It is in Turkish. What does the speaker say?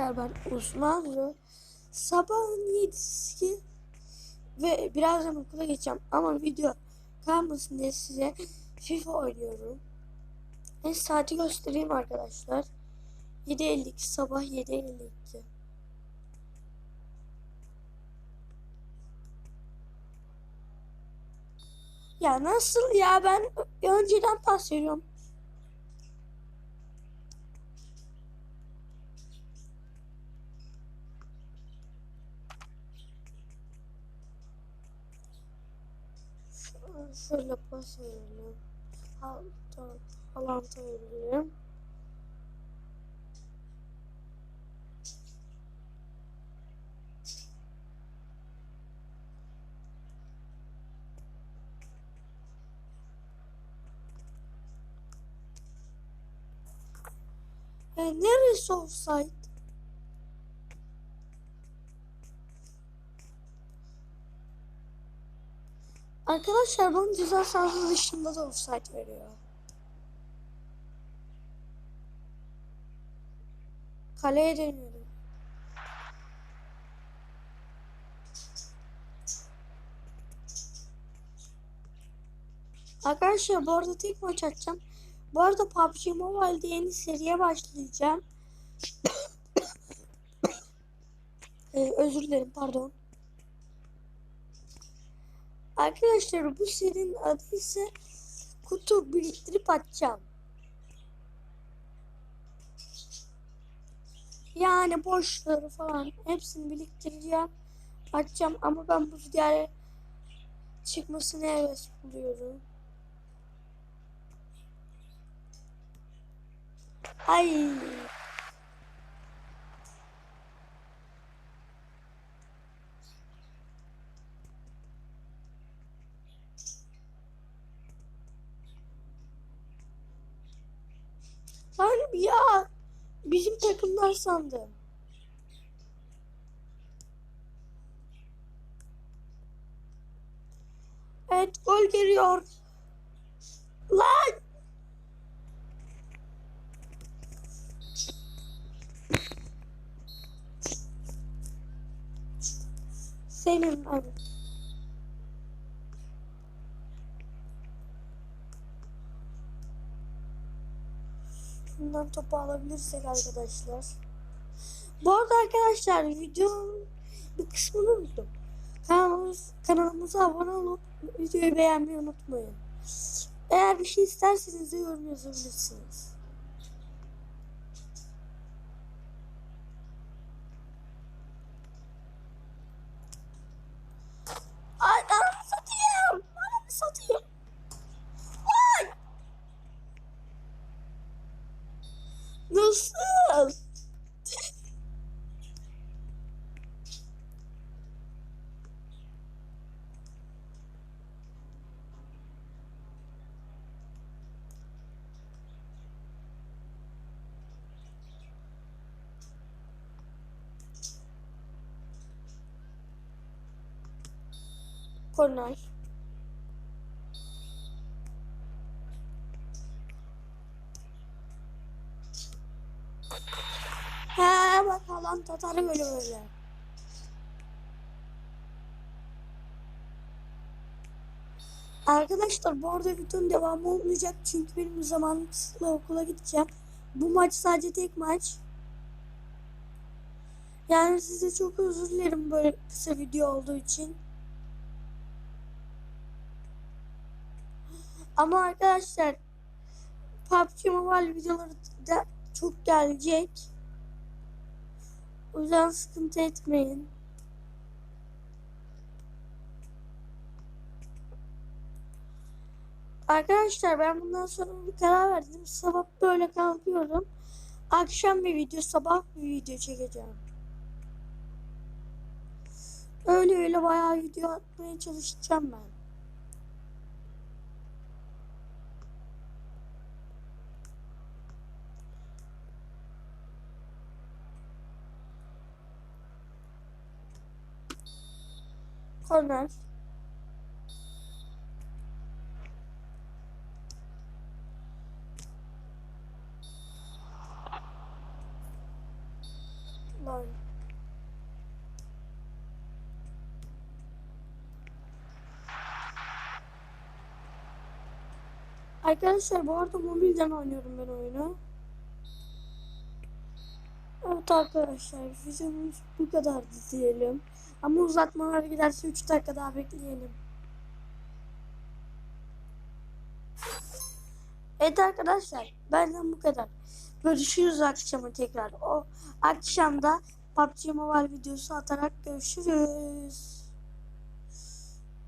Arkadaşlar ben Osmanlı sabahın 7'si ve birazdan okula geçeceğim ama video kalmasın diye size FIFA oynuyorum. Ben saati göstereyim arkadaşlar. 7.52 sabah 7.52. Ya nasıl ya ben önceden pas veriyorum. Şöyle pas verelim. Hatta alanta verelim. E, neresi offside? Arkadaşlar bana ceza sahası dışında da offside veriyor. Kaleye dönüyorum. Arkadaşlar bu arada tek maç atacağım. Bu arada PUBG Mobile'de yeni seriye başlayacağım. Ee, özür dilerim pardon. Arkadaşlar bu serinin adı ise kutu biriktirip atacağım. Yani boşları falan hepsini biriktireceğim. Atacağım ama ben bu videoya çıkmasını heves buluyorum. Ay. Lan ya bizim takımlar sandım. Evet gol geliyor. Lan! Senin abi. Bundan topu alabilirsek arkadaşlar. Bu arada arkadaşlar videonun bir kısmını unuttum. Kanalımız, kanalımıza abone olup videoyu beğenmeyi unutmayın. Eğer bir şey isterseniz de yorum yazabilirsiniz. yourself. Good night. Bak alan tatarı böyle. Arkadaşlar bu arada videonun devamı olmayacak çünkü benim zamanım kısıtlı okula gideceğim. Bu maç sadece tek maç. Yani size çok özür dilerim böyle kısa video olduğu için. Ama arkadaşlar PUBG Mobile videoları da çok gelecek. O sıkıntı etmeyin. Arkadaşlar ben bundan sonra bir karar verdim. Sabah böyle kalkıyorum. Akşam bir video, sabah bir video çekeceğim. Öyle öyle bayağı video atmaya çalışacağım ben. Mobilde oynuyorum. Arkadaşlar bu arada mobilden oynuyorum ben oyunu. Evet arkadaşlar videomuz bu kadar diyelim. Ama uzatmalar giderse 3 dakika daha bekleyelim. Evet arkadaşlar benden bu kadar. Görüşürüz akşama tekrar. O akşamda PUBG Mobile videosu atarak görüşürüz.